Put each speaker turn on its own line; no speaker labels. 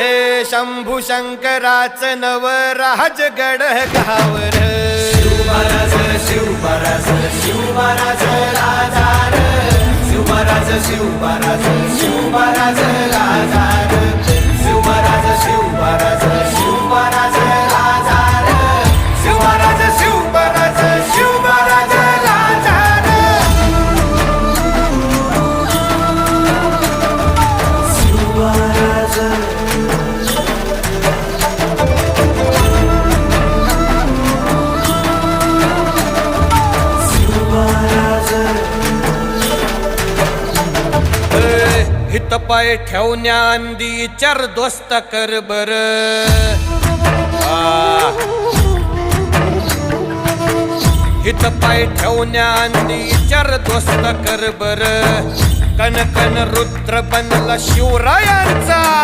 हे शंभू शंकराच नव राज गड गावर.
शिवराज शिवराज शिवराज राजार शिवराज शिवराज शिवराज राजार
हित पाय ठेवण्या अंदी चर दोस्त कर बर. हित पाय ठेवण्या अंदी चर दोस्त कर बर. कन कन रुद्र बनला शिवरायांचा.